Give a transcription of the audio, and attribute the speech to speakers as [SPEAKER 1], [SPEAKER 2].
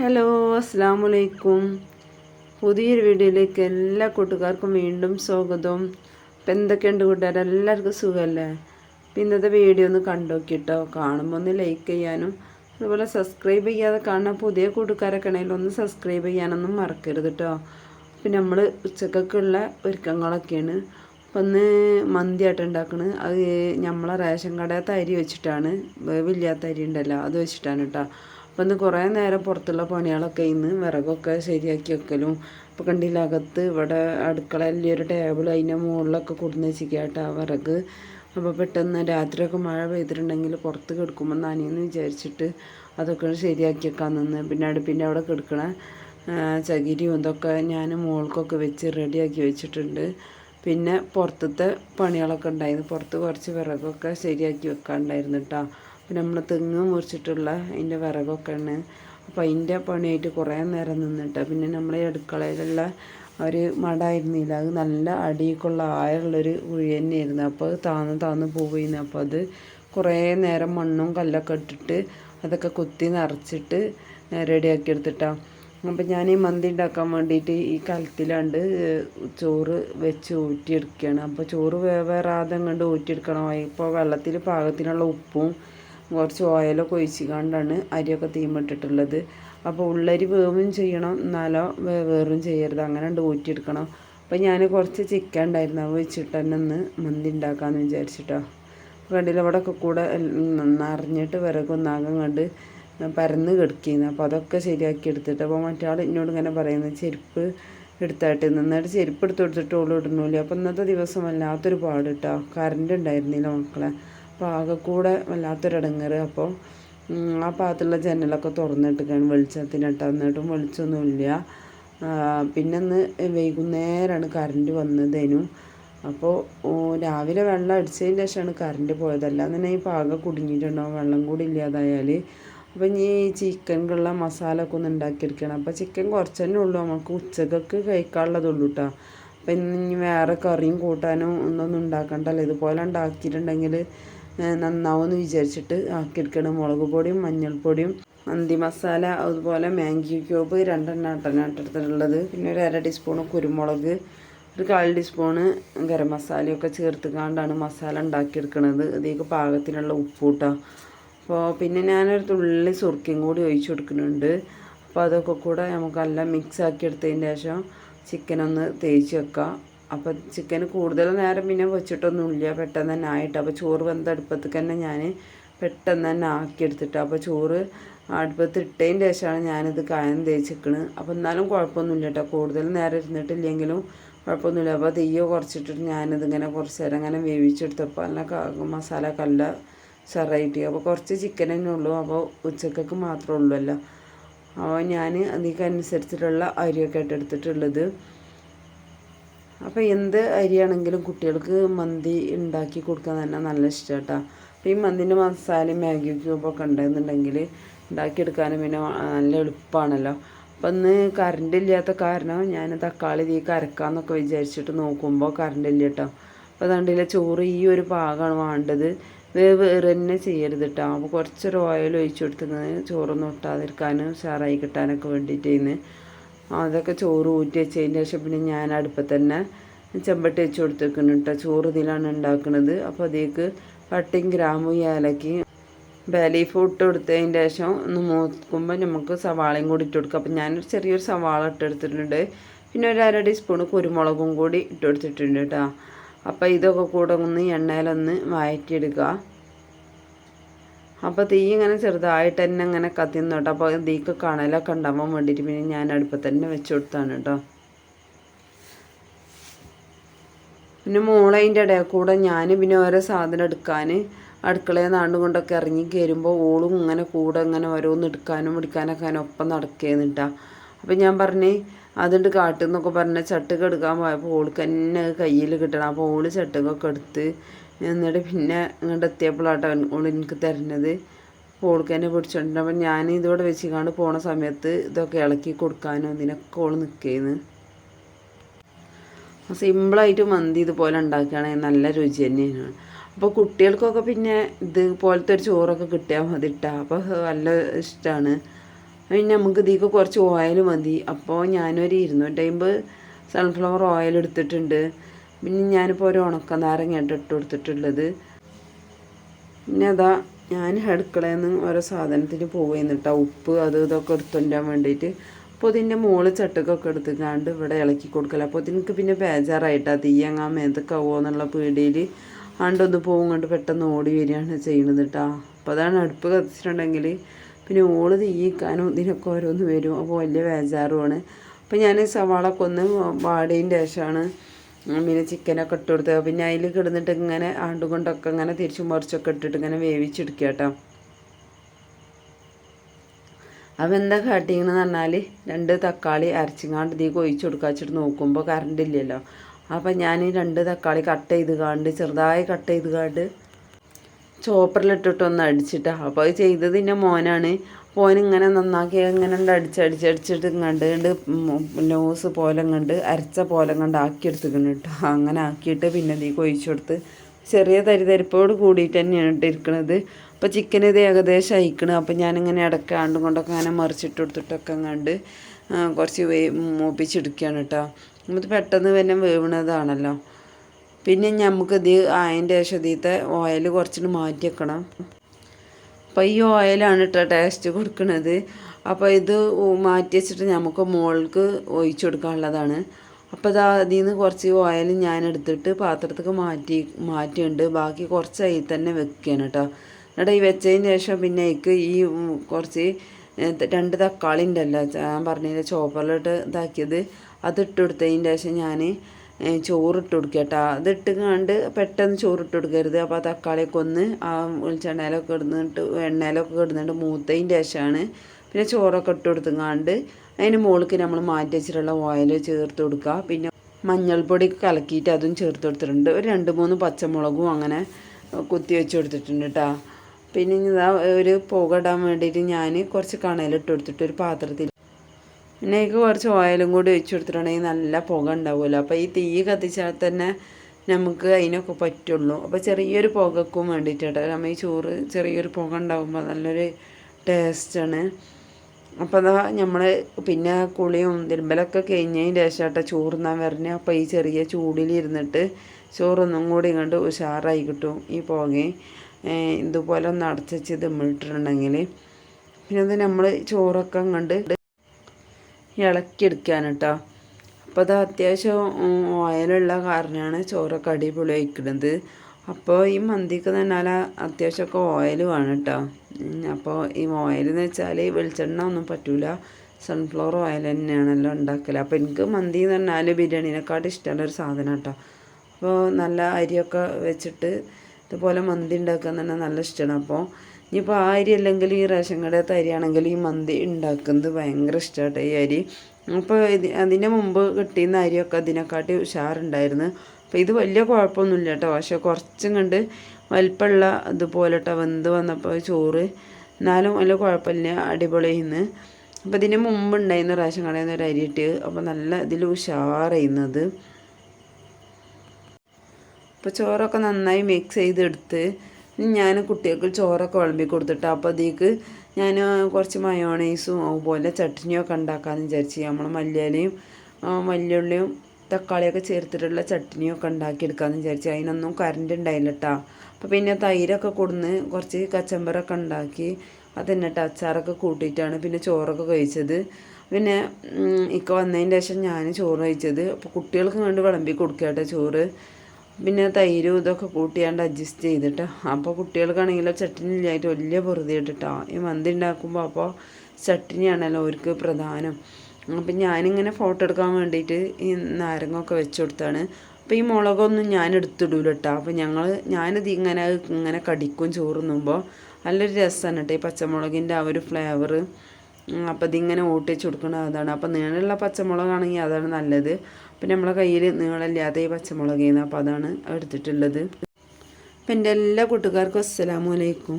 [SPEAKER 1] Hello അസ്സാം വലൈക്കും പുതിയൊരു വീഡിയോയിലേക്ക് എല്ലാ കൂട്ടുകാർക്കും വീണ്ടും സ്വാഗതം. ഇപ്പം എന്തൊക്കെയുണ്ട് കൂട്ടുകാർ എല്ലാവർക്കും സുഖമല്ലേ അപ്പം ഇന്നത്തെ വീഡിയോ ഒന്ന് കണ്ടോക്കിട്ടോ? കാണുമ്പോൾ ഒന്ന് ലൈക്ക് ചെയ്യാനും അതുപോലെ സബ്സ്ക്രൈബ് ചെയ്യാതെ കാണുന്ന പുതിയ കൂട്ടുകാരൊക്കെ ആണെങ്കിൽ ഒന്ന് സബ്സ്ക്രൈബ് ചെയ്യാനൊന്നും മറക്കരുത് കേട്ടോ അപ്പം നമ്മൾ ഉച്ചക്കൊക്കെയുള്ള ഒരുക്കങ്ങളൊക്കെയാണ്. അപ്പം ഒന്ന് മന്തിയായിട്ട് ഉണ്ടാക്കുന്നത് അത് നമ്മളെ റേഷൻ കടയത്തെ അരി വെച്ചിട്ടാണ്. വേവില്ലാത്ത അരി ഉണ്ടല്ലോ അത് വെച്ചിട്ടാണ് കേട്ടോ അപ്പം ഇന്ന് കുറേ നേരം പുറത്തുള്ള പണികളൊക്കെ ഇന്ന് വിറകൊക്കെ ശരിയാക്കി വെക്കലും. അപ്പോൾ കണ്ടില്ല ഇവിടെ അടുക്കള വലിയൊരു ടേബിൾ അതിന്റെ മുകളിലൊക്കെ കൊടുന്ന് ആ വിറക്. അപ്പോൾ പെട്ടെന്ന് രാത്രിയൊക്കെ മഴ പെയ്തിട്ടുണ്ടെങ്കിൽ പുറത്ത് കിടക്കുമ്പോൾ നനിയെന്ന് വിചാരിച്ചിട്ട് അതൊക്കെ ശരിയാക്കി വെക്കാൻ നിന്ന്. പിന്നെ അടുപ്പിന്റെ അവിടെ കിടക്കണ ചകിരിയും ഇതൊക്കെ ഞാൻ മുകൾക്കൊക്കെ വെച്ച് റെഡിയാക്കി വെച്ചിട്ടുണ്ട്. പിന്നെ പുറത്തത്തെ പണികളൊക്കെ ഉണ്ടായിരുന്നു. പുറത്ത് കുറച്ച് വിറകൊക്കെ ശരിയാക്കി വെക്കാനുണ്ടായിരുന്നു കേട്ടോ പിന്നെ നമ്മൾ തെങ്ങ് മുറിച്ചിട്ടുള്ള അതിന്റെ വിറകൊക്കെ ഉണ്ട് അപ്പോൾ അതിന്റെ പണിയായിട്ട് കുറേ നേരം നിന്നിട്ട് പിന്നെ നമ്മളെ അടുക്കളയിലുള്ള ഒരു മടായിരുന്നില്ല. അത് നല്ല അടിയൊക്കെയുള്ള ആയുള്ളൊരു കുഴി തന്നെയായിരുന്നു. അപ്പോൾ താന്ന് താന്ന് പോവുകയായിരുന്നു അപ്പോൾ അത് കുറേ നേരം മണ്ണും കല്ലൊക്കെ ഇട്ടിട്ട് അതൊക്കെ കുത്തി നിറച്ചിട്ട് റെഡിയാക്കി എടുത്തിട്ടാണ് അപ്പം ഞാൻ ഈ മന്തി ഉണ്ടാക്കാൻ വേണ്ടിയിട്ട് ഈ കലത്തിലാണ്ട് ചോറ് വെച്ച് ഊറ്റിയെടുക്കുകയാണ് അപ്പോൾ ചോറ് വേവേറാതെ കണ്ട് ഊറ്റിയെടുക്കണം. ഇപ്പോൾ വെള്ളത്തിൽ പാകത്തിനുള്ള ഉപ്പും കുറച്ച് ഓയിലൊക്കെ ഒഴിച്ചിക്കാണ്ടാണ് അരിയൊക്കെ തീമിട്ടിട്ടുള്ളത്. അപ്പോൾ ഉള്ളരി വേവും ചെയ്യണം എന്നാലോ വേറും ചെയ്യരുത്. അങ്ങനെ ഉണ്ട് ഊറ്റിയെടുക്കണം. അപ്പോൾ ഞാൻ കുറച്ച് ചിക്കൻ ഉണ്ടായിരുന്നു അത് വെച്ചിട്ട് തന്നെ ഒന്ന് മന്തി ഉണ്ടാക്കാമെന്ന് വിചാരിച്ചിട്ടോ. കണ്ടില്ല? അവിടെ ഒക്കെ കൂടെ നിറഞ്ഞിട്ട് വിറകൊന്നാകം കണ്ട് പരന്ന് കിടക്കുന്നു. അപ്പോൾ അതൊക്കെ ശരിയാക്കി എടുത്തിട്ട് അപ്പോൾ മറ്റാൾ എന്നോട് ഇങ്ങനെ പറയുന്നത് ചെരുപ്പ് എടുത്തായിട്ട് നന്നായിട്ട് ചെരുപ്പ് എടുത്ത് കൊടുത്തിട്ട് ഓൾ ഇടുന്നില്ല? അപ്പോൾ ഇന്നത്തെ ദിവസം വല്ലാത്തൊരു പാട് കേട്ടോ കറണ്ട് ഉണ്ടായിരുന്നില്ല മക്കളെ. അപ്പോൾ കൂടെ വല്ലാത്തൊരിടങ്ങറ്. അപ്പോൾ ആ ഭാഗത്തുള്ള ജനലൊക്കെ തുറന്നിട്ടിരിക്കുകയാണ് വെളിച്ചത്തിനിട്ട് എന്നിട്ടും വെളിച്ചമൊന്നുമില്ല പിന്നെ ഒന്ന് വൈകുന്നേരമാണ് കറണ്ട് വന്നതേനും. അപ്പോൾ രാവിലെ വെള്ളം അടിച്ചതിന് ശേഷമാണ് കറണ്ട് പോയതല്ല അല്ലാതെ ഈ പാകം കുടുങ്ങിയിട്ടുണ്ടാവും. വെള്ളം കൂടി ഇല്ലാതായാൽ അപ്പോൾ ഇനി ഈ ചിക്കനുള്ള മസാല ഒക്കെ ഒന്ന് ഉണ്ടാക്കിയെടുക്കണം. അപ്പോൾ ചിക്കൻ കുറച്ച് തന്നെ ഉള്ളൂ. നമുക്ക് ഉച്ചക്കൊക്കെ കഴിക്കാനുള്ളതുള്ളൂ കേട്ടോ അപ്പം ഇനി വേറെ കറിയും കൂട്ടാനും ഒന്നൊന്നും ഉണ്ടാക്കണ്ടല്ലോ. ഇതുപോലെ ഉണ്ടാക്കിയിട്ടുണ്ടെങ്കിൽ നന്നാവുമെന്ന് വിചാരിച്ചിട്ട് ആക്കിയെടുക്കണം മുളക് പൊടിയും മഞ്ഞൾപ്പൊടിയും മന്തി മസാല അതുപോലെ മാഗി ക്യൂബ് രണ്ടെണ്ണം എട്ടെണ്ണം പിന്നെ ഒരു അര ടീസ്പൂൺ കുരുമുളക് ഒരു കാൽ ടീസ്പൂണ് ഗരം മസാലയൊക്കെ ചേർത്തുകൊണ്ടാണ് മസാല ഉണ്ടാക്കിയെടുക്കുന്നത് ഇതിലേക്ക് പാകത്തിനുള്ള ഉപ്പ് കൂട്ടാം അപ്പോൾ പിന്നെ ഞാനൊരു തുള്ളി സുർക്കയും കൂടി ഒഴിച്ചു കൊടുക്കുന്നുണ്ട്. അപ്പോൾ അതൊക്കെ കൂടെ നമുക്ക് മിക്സ് ആക്കി എടുത്തതിന് ശേഷം ചിക്കൻ ഒന്ന് തേച്ച് വെക്കാം. അപ്പോൾ ചിക്കൻ കൂടുതൽ നേരം പിന്നെ വെച്ചിട്ടൊന്നുമില്ല. പെട്ടെന്ന് തന്നെ ആയിട്ട്. അപ്പോൾ ചോറ് വെന്ത അടുപ്പത്തേക്ക് തന്നെ ഞാൻ പെട്ടെന്ന് തന്നെ ആക്കിയെടുത്തിട്ട്. അപ്പോൾ ചോറ് അടുപ്പത്ത് ഇട്ടതിന് ശേഷമാണ് ഞാനിത് കായം തേച്ചിക്കണ്. അപ്പോൾ എന്നാലും കുഴപ്പമൊന്നുമില്ല കേട്ടോ കൂടുതൽ നേരം ഇരുന്നിട്ടില്ലെങ്കിലും കുഴപ്പമൊന്നുമില്ല. അപ്പോൾ തീയോ കുറച്ചിട്ടിട്ട് ഞാനിതിങ്ങനെ കുറച്ച് നേരം അങ്ങനെ വേവിച്ചെടുത്തപ്പോൾ നല്ല മസാല കല്ല ചെറായിട്ട് അപ്പോൾ കുറച്ച് ചിക്കൻ തന്നെ ഉള്ളൂ. അപ്പോൾ ഉച്ചക്കൊക്കെ മാത്രമേ ഉള്ളൂ അല്ല അപ്പോൾ ഞാൻ അതിനനുസരിച്ചിട്ടുള്ള അരിയൊക്കെ ഇട്ടെടുത്തിട്ടുള്ളത് അപ്പോൾ എന്ത് അരിയാണെങ്കിലും കുട്ടികൾക്ക് മന്തി ഉണ്ടാക്കി കൊടുക്കാൻ തന്നെ നല്ല ഇഷ്ടം കേട്ടോ അപ്പോൾ ഈ മന്തിന്റെ മസാലയും മാഗി ക്യൂബൊക്കെ ഉണ്ടെന്നുണ്ടെങ്കിൽ ഉണ്ടാക്കിയെടുക്കാനും പിന്നെ നല്ല എളുപ്പമാണല്ലോ അപ്പം ഇന്ന് കറണ്ട് ഇല്ലാത്ത കാരണം ഞാൻ തക്കാളി തീ കരക്കാമെന്നൊക്കെ വിചാരിച്ചിട്ട് നോക്കുമ്പോൾ കറണ്ട് ഇല്ല കേട്ടോ അപ്പോൾ അതുകൊണ്ടില്ല ചോറ് ഈ ഒരു പാകമാണ് വേണ്ടത്. വേറെ തന്നെ ചെയ്യരുത് കേട്ടോ അപ്പോൾ കുറച്ചൊരു ഓയിൽ ഒഴിച്ചു കൊടുത്തിരുന്നത് ചോറൊന്നും ഒട്ടാതിരിക്കാനും ഉഷാറായി കിട്ടാനൊക്കെ വേണ്ടിയിട്ടേന്ന്. അതൊക്കെ ചോറ് ഊറ്റി വെച്ചതിന് ശേഷം പിന്നെ ഞാൻ അടുപ്പത്ത് തന്നെ ചെമ്പട്ടി വെച്ച് കൊടുത്തേക്കുന്നു കേട്ടോ. ചോറ് ഇതിലാണ് ഉണ്ടാക്കുന്നത് അപ്പോൾ അതിലേക്ക് പട്ടിയും ഗ്രാമും ഏലക്കി ബലീഫ് ഇട്ട് കൊടുത്തതിന് ശേഷം ഒന്ന് മൂക്കുമ്പോൾ നമുക്ക് സവാളയും കൂടി ഇട്ട് കൊടുക്കുക അപ്പോൾ ഞാനൊരു ചെറിയൊരു സവാള ഇട്ടെടുത്തിട്ടുണ്ട് പിന്നെ ഒരു അര ടീസ്പൂൺ കുരുമുളകും കൂടി ഇട്ട് കൊടുത്തിട്ടുണ്ട് കേട്ടോ. അപ്പോൾ ഇതൊക്കെ കൂടെ ഒന്ന് എണ്ണയിലൊന്ന് വഴറ്റിയെടുക്കുക അപ്പോൾ തീ ഇങ്ങനെ ചെറുതായിട്ട് തന്നെ ഇങ്ങനെ കത്തിന്ന് കേട്ടോ. അപ്പോൾ തീക്ക് കണലൊക്കെ ഉണ്ടാവാൻ വേണ്ടിയിട്ട് പിന്നെ ഞാൻ അടുപ്പത്ത് തന്നെ വെച്ച് കൊടുത്താണ് കേട്ടോ. പിന്നെ മോളതിന്റെ ഇടയിൽ കൂടെ ഞാൻ പിന്നെ ഓരോ സാധനം എടുക്കാൻ അടുക്കളയിൽ നാണ്ടും കൊണ്ടൊക്കെ ഇറങ്ങി കയറുമ്പോൾ ഓളും ഇങ്ങനെ കൂടെ ഇങ്ങനെ ഓരോന്ന് എടുക്കാനും പിടിക്കാനൊക്കെ അങ്ങനെ ഒപ്പം നടക്കുകയെന്നിട്ടാ അപ്പം ഞാൻ പറഞ്ഞേ അതുകൊണ്ട് കാട്ടുന്നൊക്കെ പറഞ്ഞ ചട്ടുക പോയപ്പോൾ ഓൾക്ക് തന്നെ കയ്യിൽ കിട്ടണം. അപ്പോൾ ഓൾ ചട്ടുകൊക്കെ എടുത്ത് എന്നിട്ട് പിന്നെ ഇങ്ങോട്ട് എത്തിയപ്പോഴാട്ടോ ഓൾ എനിക്ക് തരുന്നത്. ഓൾക്ക് തന്നെ പിടിച്ചിട്ടുണ്ട് അപ്പം ഞാൻ ഇതോടെ വെച്ചിക്കാണ്ട് പോണ സമയത്ത് ഇതൊക്കെ ഇളക്കി കൊടുക്കാനും ഇതിനൊക്കെ ഓൾ നിൽക്കുന്നു സിമ്പിളായിട്ട് മന്തി ഇതുപോലെ ഉണ്ടാക്കുകയാണെങ്കിൽ നല്ല രുചി തന്നെയാണ്. അപ്പോൾ കുട്ടികൾക്കൊക്കെ പിന്നെ ഇതുപോലത്തെ ഒരു ചോറൊക്കെ കിട്ടിയാൽ മതി ഇട്ടാ അപ്പോൾ നല്ല ഇഷ്ടമാണ് പിന്നെ നമുക്ക് ഇതിക്ക് കുറച്ച് ഓയിൽ മതി. അപ്പോൾ ഞാനൊരു ഇരുന്നൂറ്റമ്പത് സൺഫ്ലവർ ഓയിൽ എടുത്തിട്ടുണ്ട്. പിന്നെ ഞാനിപ്പോൾ ഒരു ഉണക്ക നാരങ്ങ ഇട്ട് കൊടുത്തിട്ടുള്ളത്. പിന്നെ അതാ ഞാൻ അടുക്കളയിൽ നിന്ന് ഓരോ സാധനത്തിന് പോവുകയെന്ന് കേട്ടോ ഉപ്പ് അത് ഇതൊക്കെ എടുത്തുകൊണ്ടാൻ വേണ്ടിയിട്ട് അപ്പോൾ ഇതിന്റെ മുകളിൽ ചട്ടക്കൊക്കെ എടുത്തുകാണ്ട് ഇവിടെ ഇളക്കി കൊടുക്കല. അപ്പോൾ ഇതിനക്ക് പിന്നെ ബേജാറായിട്ടാ. തീയങ്ങാ മേതൊക്കാവോ എന്നുള്ള പേടിയിൽ ആണ്ടൊന്ന് പോകും കൊണ്ട് പെട്ടെന്ന് ഓടി വരികയാണ് ചെയ്യണത് കേട്ടോ അപ്പോൾ അതാണ് അടുപ്പ് കത്തിച്ചിട്ടുണ്ടെങ്കിൽ പിന്നെ ഓൾ തീയിക്കാനും ഇതിനൊക്കെ ഓരോന്ന് വരും. അപ്പോൾ വലിയ ബേജാറുമാണ് അപ്പോൾ ഞാൻ സവാളൊക്കെ ഒന്ന് വാടിയതിന്റെ ശേഷമാണ് പിന്നെ ചിക്കനൊക്കെ ഇട്ട് കൊടുത്ത്. പിന്നെ അതിൽ കിടന്നിട്ട് ഇങ്ങനെ ആണ്ടുകൊണ്ടൊക്കെ ഇങ്ങനെ തിരിച്ചും മറിച്ചൊക്കെ ഇട്ടിട്ട് ഇങ്ങനെ വേവിച്ചെടുക്കുക കേട്ടോ. അപ്പം എന്താ കാട്ടിങ്ങനെന്ന് പറഞ്ഞാൽ രണ്ട് തക്കാളി അരച്ചിങ്ങാണ്ട് ഇതീ ഒഴിച്ചു കൊടുക്കുക. വെച്ചിട്ട് നോക്കുമ്പോൾ കറണ്ട് ഇല്ലല്ലോ. അപ്പം ഞാൻ രണ്ട് തക്കാളി കട്ട് ചെയ്ത് കാണ്ട് ചെറുതായി കട്ട് ചെയ്ത് കാണ്ട് ചോപ്പറിലിട്ടിട്ടൊന്ന് അടിച്ചിട്ടാണ് അപ്പോൾ അത് ചെയ്തത് എന്റെ മോനാണ്. മോൻ ഇങ്ങനെ നന്നാക്കി ഇങ്ങനെ അടിച്ചടിച്ചടിച്ചിട്ട് ഇങ്ങണ്ട് നോസ് പോലെ കണ്ട് അരച്ച പോലെ കണ്ട് ആക്കി എടുത്തിക്കണം കേട്ടോ. അങ്ങനെ ആക്കിയിട്ട് പിന്നെ ഇതിൽ ഒഴിച്ചു കൊടുത്ത് ചെറിയ തരിതരിപ്പോട് കൂടിയിട്ട് തന്നെയാണ് ഇട്ടിരിക്കണത് അപ്പോൾ ചിക്കൻ ഇത് ഏകദേശം അയക്കണം അപ്പോൾ ഞാനിങ്ങനെ ഇടയ്ക്കാണ്ടും കൊണ്ടൊക്കെ അങ്ങനെ മറിച്ചിട്ട് കൊടുത്തിട്ടൊക്കെ കണ്ട് കുറച്ച് വേ മൂപ്പിച്ചെടുക്കുകയാണ് കേട്ടോ. നമുക്ക് പെട്ടെന്ന് തന്നെ വേവണതാണല്ലോ. പിന്നെ നമുക്കിത് അതിന്റെ ശേഷം ഓയിൽ കുറച്ചിട്ട് മാറ്റി വെക്കണം അപ്പോൾ ഈ ഓയിലാണ് കേട്ടോ ടേസ്റ്റ് കൊടുക്കുന്നത് അപ്പോൾ ഇത് മാറ്റി വെച്ചിട്ട് നമുക്ക് മുകൾക്ക് ഒഴിച്ചു കൊടുക്കാനുള്ളതാണ്. അപ്പോൾ ഇതാ അതിൽ നിന്ന് കുറച്ച് ഓയിൽ ഞാൻ എടുത്തിട്ട് പാത്രത്തേക്ക് മാറ്റി മാറ്റിയുണ്ട് ബാക്കി കുറച്ച് അതിൽ തന്നെ വെക്കുകയാണ് കേട്ടോ എന്നിട്ട് ഈ വെച്ചതിന് ശേഷം പിന്നെ എനിക്ക് ഈ കുറച്ച് രണ്ട് തക്കാളി ഉണ്ടല്ലോ ഞാൻ പറഞ്ഞില്ല ചോപ്പറിലിട്ട് ഇതാക്കിയത്. അത് ഇട്ട് കൊടുത്തതിന് ശേഷം ഞാൻ ചോറിട്ട് കൊടുക്കുക കേട്ടോ. അതിട്ട് കണ്ട് പെട്ടെന്ന് ചോറിട്ട് കൊടുക്കരുത്. അപ്പോൾ ആ തക്കാളിയൊക്കെ ഒന്ന് ആ വെളിച്ചെണ്ണയിലൊക്കെ ഇടുന്നിട്ട് എണ്ണയിലൊക്കെ ഇടുന്നിട്ട് മൂത്തതിന്റെ ശേഷമാണ് പിന്നെ ചോറൊക്കെ ഇട്ട് കൊടുത്തുങ്ങാണ്ട് അതിന് മുകളിൽ നമ്മൾ മാറ്റി വെച്ചിട്ടുള്ള ഓയിൽ ചേർത്ത് കൊടുക്കുക. പിന്നെ മഞ്ഞൾപ്പൊടി കലക്കിയിട്ട് അതും ചേർത്ത് കൊടുത്തിട്ടുണ്ട്. ഒരു രണ്ട് മൂന്ന് പച്ചമുളകും അങ്ങനെ കുത്തി വെച്ച് കൊടുത്തിട്ടുണ്ട് കേട്ടോ. പിന്നെ ഇതാ ഒരു പുക ഇടാൻ വേണ്ടിയിട്ട് ഞാൻ കുറച്ച് കണയിലിട്ട് കൊടുത്തിട്ട് ഒരു പാത്രത്തിൽ പിന്നെ കുറച്ച് ഓയിലും കൂടി ഒഴിച്ചു കൊടുത്തിട്ടുണ്ടെങ്കിൽ നല്ല പുക ഉണ്ടാവുമല്ലോ. അപ്പോൾ ഈ തീ കത്തിച്ചാൽ തന്നെ നമുക്ക് അതിനൊക്കെ പറ്റുള്ളൂ. അപ്പോൾ ചെറിയൊരു പുകക്കും വേണ്ടിയിട്ടാണ് നമ്മൾ ഈ ചോറ് ചെറിയൊരു പുക ഉണ്ടാകുമ്പോൾ നല്ലൊരു ടേസ്റ്റാണ്. അപ്പോൾ അതാ നമ്മൾ പിന്നെ കുളിയും തിരുമ്പലൊക്കെ കഴിഞ്ഞതിന് ശേഷം ചോറുന്നാൻ വരണേ. അപ്പോൾ ഈ ചെറിയ ചൂടിലിരുന്നിട്ട് ചോറൊന്നും കൂടി കണ്ട് ഉഷാറായി കിട്ടും ഈ പുകയും. ഇതുപോലെ ഒന്ന് അടച്ചു തിമ്മിട്ടിട്ടുണ്ടെങ്കിൽ പിന്നെ അത് നമ്മൾ ചോറൊക്കെ കണ്ട് ഇളക്കിയെടുക്കാൻ കേട്ടോ അപ്പോൾ അത് അത്യാവശ്യം ഓയിലുള്ള കാരണമാണ് ചോറൊക്കെ അടിപൊളി വയ്ക്കുന്നത് അപ്പോൾ ഈ മന്തിക്ക് തന്നെ അത്യാവശ്യമൊക്കെ ഓയിൽ വേണം കേട്ടോ അപ്പോൾ ഈ ഓയിൽ എന്ന് വെച്ചാൽ വെളിച്ചെണ്ണ ഒന്നും പറ്റൂല. സൺഫ്ലവർ ഓയിൽ തന്നെയാണല്ലോ ഉണ്ടാക്കൽ അപ്പോൾ എനിക്ക് മന്തി എന്ന് പറഞ്ഞാൽ ബിരിയാണീനെക്കാട്ടും ഇഷ്ടമുള്ള ഒരു സാധനം കേട്ടോ അപ്പോൾ നല്ല അരിയൊക്കെ വെച്ചിട്ട് ഇതുപോലെ മന്തി ഉണ്ടാക്കാൻ തന്നെ നല്ല ഇഷ്ടമാണ് അപ്പോൾ ഇനിയിപ്പോൾ ആ അരി അല്ലെങ്കിൽ ഈ റേഷൻ കടയത്തെ അരിയാണെങ്കിൽ ഈ മന്തി ഉണ്ടാക്കുന്നത് ഭയങ്കര ഇഷ്ടമായിട്ട് ഈ അരി. അപ്പോൾ ഇത് അതിന്റെ മുമ്പ് കിട്ടിയുന്ന അരിയൊക്കെ അതിനെക്കാട്ടി ഉഷാറുണ്ടായിരുന്നു. അപ്പോൾ ഇത് വലിയ കുഴപ്പമൊന്നുമില്ല കേട്ടോ. പക്ഷെ കുറച്ചും കണ്ട് വലിപ്പമുള്ള ഇതുപോലെ കേട്ടോ വെന്ത് വന്നപ്പോൾ ചോറ്. എന്നാലും വലിയ കുഴപ്പമില്ല. അടിപൊളിയെന്ന് അപ്പോൾ ഇതിന് മുമ്പ് ഉണ്ടായിരുന്ന റേഷൻ കടയിൽ നിന്ന് ഒരു അരി ഇട്ട് അപ്പോൾ നല്ല ഇതിൽ ഉഷാറായിരുന്നത്. അപ്പോൾ ചോറൊക്കെ നന്നായി മിക്സ് ചെയ്തെടുത്ത് ഞാൻ കുട്ടികൾക്ക് ചോറൊക്കെ വിളമ്പി കൊടുത്തിട്ട് അപ്പോൾ അതിലേക്ക് ഞാൻ കുറച്ച് മയോണൈസും അതുപോലെ ചട്നിയൊക്കെ ഉണ്ടാക്കാമെന്ന് വിചാരിച്ച് നമ്മൾ മല്ലിയിലയും മല്ലിയുള്ളിയും തക്കാളിയൊക്കെ ചേർത്തിട്ടുള്ള ചട്നിയൊക്കെ ഉണ്ടാക്കിയെടുക്കാമെന്ന് വിചാരിച്ചു. അതിനൊന്നും കറണ്ട് ഉണ്ടായില്ല കേട്ടോ അപ്പോൾ പിന്നെ തൈരൊക്കെ കൊടുന്ന് കുറച്ച് കച്ചമ്പറൊക്കെ ഉണ്ടാക്കി അതെന്നിട്ട് അച്ചാറൊക്കെ കൂട്ടിയിട്ടാണ് പിന്നെ ചോറൊക്കെ കഴിച്ചത്. പിന്നെ ഇക്ക വന്നതിന് ശേഷം ഞാൻ ചോറ് കഴിച്ചത്. അപ്പോൾ കുട്ടികൾക്ക് വേണ്ടി വിളമ്പി കൊടുക്കുക ചോറ്. പിന്നെ തൈരും ഇതൊക്കെ കൂട്ടിയാണ്ട് അഡ്ജസ്റ്റ് ചെയ്തിട്ട്. അപ്പോൾ കുട്ടികൾക്കാണെങ്കിലും ചട്ടിനി ഇല്ലായിട്ട് വലിയ പൊറുതി ഇട്ടിട്ടാണ് ഈ മന്തി ഉണ്ടാക്കുമ്പോൾ അപ്പോൾ ചട്ടിനിയാണല്ലോ അവർക്ക് പ്രധാനം. അപ്പം ഞാനിങ്ങനെ ഫോട്ടോ എടുക്കാൻ വേണ്ടിയിട്ട് ഈ നാരങ്ങൊക്കെ വെച്ച് കൊടുത്താണ്. അപ്പോൾ ഈ മുളകൊന്നും ഞാൻ എടുത്തിടൂല കേട്ടോ അപ്പോൾ ഞങ്ങൾ ഞാനിത് ഇങ്ങനെ ഇങ്ങനെ കടിക്കും ചോറുന്നുമ്പോൾ നല്ലൊരു രസമാണ് കേട്ടോ ഈ പച്ചമുളകിന്റെ ആ ഒരു ഫ്ലേവർ അപ്പോൾ ഇതിങ്ങനെ ഓട്ടിച്ച് കൊടുക്കണം അതാണ്. അപ്പോൾ നീളമുള്ള പച്ചമുളകാണെങ്കിൽ അതാണ് നല്ലത്. പിന്നെ നമ്മളെ കയ്യിൽ നീളമില്ലാത്ത ഈ പച്ചമുളകേന്ന് അപ്പോൾ അതാണ് എടുത്തിട്ടുള്ളത്. അപ്പം എന്റെ എല്ലാ കൂട്ടുകാർക്കും അസ്സലാമു അലൈക്കും.